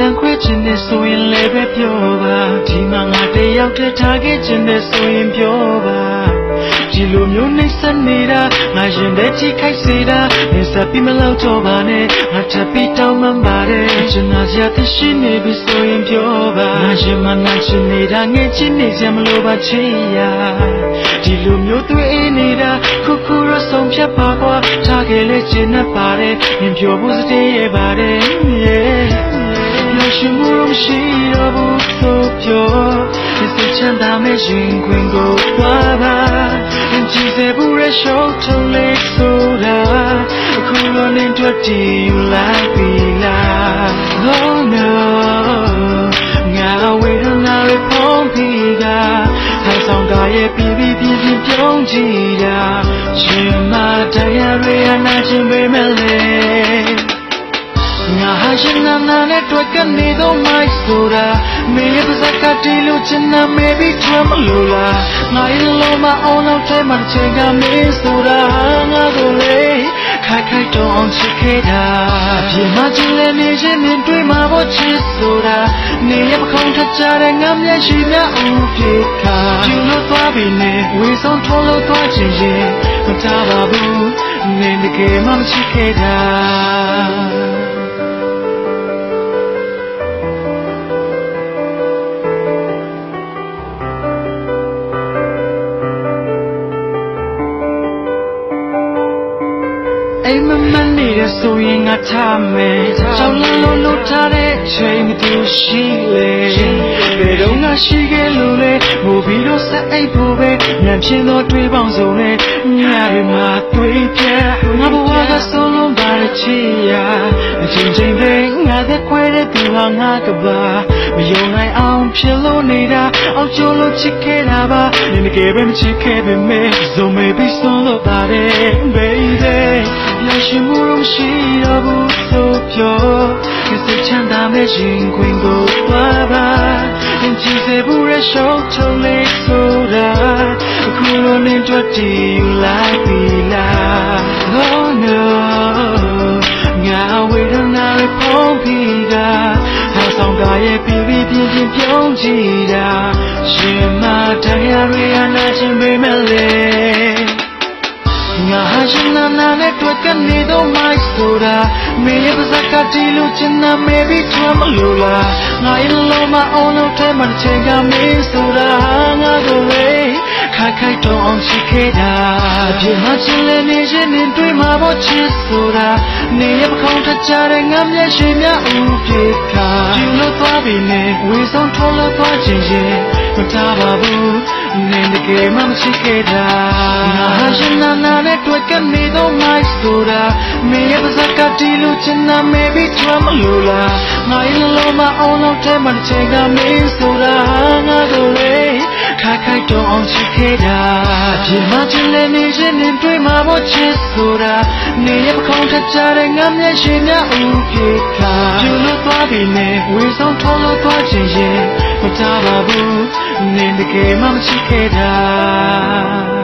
ချင်တဲ့ဆိုရင်လည်းပဲပြောပါဒီမှာငါတယောက်တည်းထားခဲ့ချင်တဲ့ဆိုရင်ပြောပါဒီလိုမျိုးနှိမ့်ဆက်နေတာငါရင်ထဲကြည့်ခိုက်စေတာနေစပ်ပြီးမလောက်တော့ပါနဲ့ငါထပ်ပြီးတောင်းမှန်ပါတယ်ချင်နာစရာသိရှိနေပြီဆိုရင်ပြောပါငါရင်မနာချင်နေတာငဲ့ချင်နေစရာမလိုပါချစ်ရဒီလိုမျိုးတွေ့နေတာခုခုရဆုံးဖြတ်ပါကွာထားခဲ့လေချင်နေပါတယ်မြင်ပြောဖို့စတဲ့ရပါတယ် yeah ရှိမှုမရှိတော့ဘူးဆိုပြောဒီစိတ်ချမ်းသာမဲ့ရင်ခွင်ကိုွားပါကြည့်စေဘူးရရှော့ထုံးလေးဆိုတာအခုလိုနေတွေ့တည်ယူလိုက်ပြီလား Oh no ငါဝေဒနာတွေဖုံးပြီကထိုင်ဆောင်ကရဲ့ပြပြပြပြပြုံးကြည့်တာရှင်မတရားတွေအနာရှင်ပေမဲ့လေ ရှင်နာနာနဲ့တွေ့ကနေတော့မိုက်ဆိုတာမင်းရဲ့ပါဇက်ကတီလို့ချင်နာမေဘီချမ်းမလို့လားငါရဲ့လုံးမအောင်တော့ထဲမှာချင်ကမင်းဆိုတာငါတို့လေခိုက်ခိုက်တော့အောင်ချစ်ခဲ့တာအပြင်မှာချင်လည်းနေရှင်မြင်တွေ့မှာပေါ့ချစ်ဆိုတာနေရပခုံးထကြတဲ့ငါမျက်ရှိမြဦးပြေခါကျလို့သွားပြီနဲ့ဝေဆုံးထုံးလို့သွားချင်ရင်မတားပါဘူးနေတကယ်မှမချစ်ခဲ့တာ အိမ်မမနေတဲ့ဆိုရင်ငါထားမယ်ကြောင်လန်းလို့လို့ထားတဲ့ချိန်မတူရှိလေဘယ်တော့ငါရှိခဲ့လို့လဲမူပြီးတော့ဆက်အိပ်ဖို့ပဲညံပြင်းတော့တွေးပေါင်းစုံနဲ့ညတွေမှာတွေးပြငါဘဝကဆုံးလုံးပါတဲ့ချီယာအချိန်ချင်းပဲငါသက်ခွဲတဲ့သူဟာငါကပါမယုံနိုင်အောင်ဖြစ်လို့နေတာအောက်ကျော်လို့ချစ်ခဲ့တာပါနင်တကယ်ပဲမချစ်ခဲ့ပေမဲ့ so maybe ဆုံးလို့ပါတ 幸困够花吧，今世不忍受愁泪受的，苦罗念着地有来比啦，Oh no，我为了那位碰皮个，他上大爷皮皮天天飘起的，是马太阳瑞安那前辈们嘞。 ဟာရှင်နာနာနဲ့တွေ့ကနေတော့မိုက်ဆိုတာမင်းရဲ့ပါဇက်ကတီလို့ချင်နာမေဘီချမ်းမလို့လားငါရဲ့လုံးမအောင်လို့ထဲမှာချင်ကမင်းဆိုတာငါတို့လေခိုက်ခိုက်တော့အောင်ချစ်ခဲ့တာအပြင်မှာချင်လည်းနေရှင်နေတွေ့မှာပေါ့ချစ်ဆိုတာနေရဲ့ပခုံးထကြတဲ့ငါမျက်ရှိမြဦးပြေခါဒီလိုသွားပြီနဲ့ဝေဆုံးထုံးလို့သွားချင်ရင် မထားပါဘူးနေတကယ်မှမချစ်ခဲ့တာငါဟာရှင်နာနာနဲ့တွေ့ကနေတော့မိုက်ဆိုတာမင်းရဲ့ပါဇက်ကတီလို့ချင်နာမေဘီချမ်းမလို့လားငါရဲ့လုံးမအောင်လို့ထဲမှာချင်ကမင်းဆိုတာငါတို့လေခိုက်ခိုက်တော့အောင်ချစ်ခဲ့တာဒီမှာချင်လည်းနေရှင်နေတွေ့မှာပေါ့ချစ်ဆိုတာနေရဲ့ပခုံးထကြတဲ့ငါမျက်ရှိမြဦးပြေခါကျလို့သွားပြီနဲ့ဝေဆုံးထုံးလို့သွားချင်ရင် မတားပါဘူးနေတကယ်မှမချစ်ခဲ့တာ